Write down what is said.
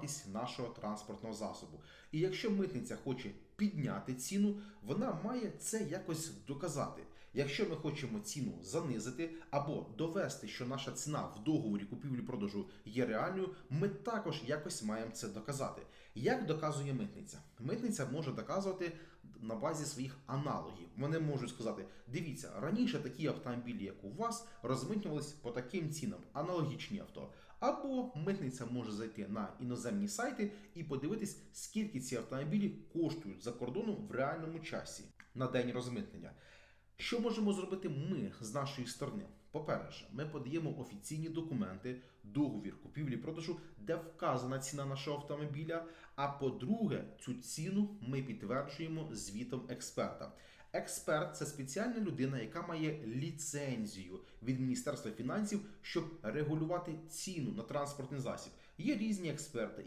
вартість нашого транспортного засобу. І якщо митниця хоче підняти ціну, вона має це якось доказати. Якщо ми хочемо ціну занизити або довести, що наша ціна в договорі купівлі-продажу є реальною, ми також якось маємо це доказати. Як доказує митниця? Митниця може доказувати на базі своїх аналогів. Вони можуть сказати: дивіться, раніше такі автомобілі, як у вас, розмитнювалися по таким цінам, аналогічні авто. Або митниця може зайти на іноземні сайти і подивитись, скільки ці автомобілі коштують за кордоном в реальному часі на день розмитнення. Що можемо зробити ми з нашої сторони? По-перше, ми подаємо офіційні документи, договір купівлі-продажу, де вказана ціна нашого автомобіля. А по-друге, цю ціну ми підтверджуємо звітом експерта. Експерт це спеціальна людина, яка має ліцензію від Міністерства фінансів, щоб регулювати ціну на транспортний засіб. Є різні експерти.